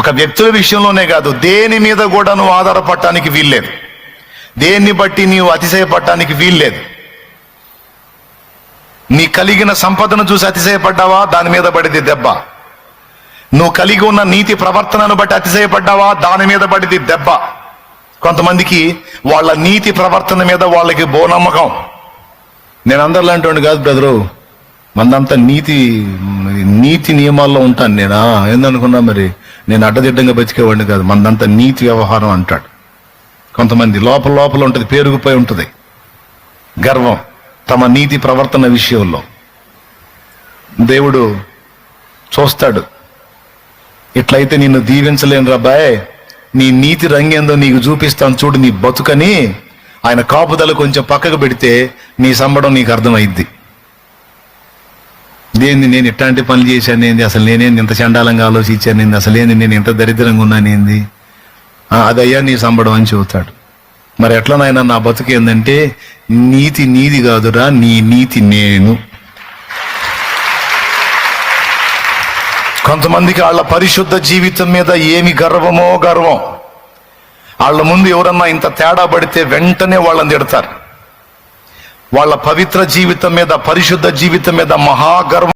ఒక వ్యక్తుల విషయంలోనే కాదు దేని మీద కూడా నువ్వు ఆధారపడటానికి వీల్లేదు. దేన్ని బట్టి నీవు అతిశయపడటానికి వీల్లేదు. నీ కలిగిన సంపదను చూసి అతిశయపడ్డావా? దాని మీద పడిది దెబ్బ. నువ్వు కలిగి ఉన్న నీతి ప్రవర్తనను బట్టి అతిశయపడ్డావా? దాని మీద పడిది దెబ్బ. కొంతమందికి వాళ్ళ నీతి ప్రవర్తన మీద వాళ్ళకి బో నమ్మకం నేను అందరిలాంటి కాదు బ్రదరు. మందంతా నీతి నీతి నియమాల్లో ఉంటాను నేనా? ఏందనుకున్నా మరి? నేను అడ్డదిడ్డంగా బతికేవాడిని కాదు. మనదంతా నీతి వ్యవహారం అంటాడు. కొంతమంది లోపల లోపల ఉంటుంది పేరుకుపోయి ఉంటుంది. గర్వం తమ నీతి ప్రవర్తన విషయంలో. దేవుడు చూస్తాడు. ఇట్లయితే నిన్ను దీవించలేను రాబాయ్ నీ నీతి రంగేందో నీకు చూపిస్తాను చూడు నీ బతుకని ఆయన కాపుదల కొంచెం పక్కకు పెడితే నీ సంబడం నీకు అర్థమైద్ది. దేన్ని నేను ఇట్లాంటి పనులు చేశాను ఏంది? అసలు నేనేంది? ఇంత చండాలంగా ఆలోచించాను ఏంది? అసలు ఏంది నేను ఇంత దరిద్రంగా ఉన్నాను ఏంది? అదయ్యా నీ సంబడం అని చెబుతాడు. మరి ఎట్లా నాయన నా బతుకు ఏంటంటే నీతి నీది కాదురా నీ నీతి నేను. కొంతమందికి వాళ్ళ పరిశుద్ధ జీవితం మీద ఏమి గర్వమో గర్వం. వాళ్ళ ముందు ఎవరన్నా ఇంత తేడా పడితే వెంటనే వాళ్ళని తిడతారు. వాళ్ళ పవిత్ర జీవితం మీద పరిశుద్ధ జీవితం మీద మహాగర్వం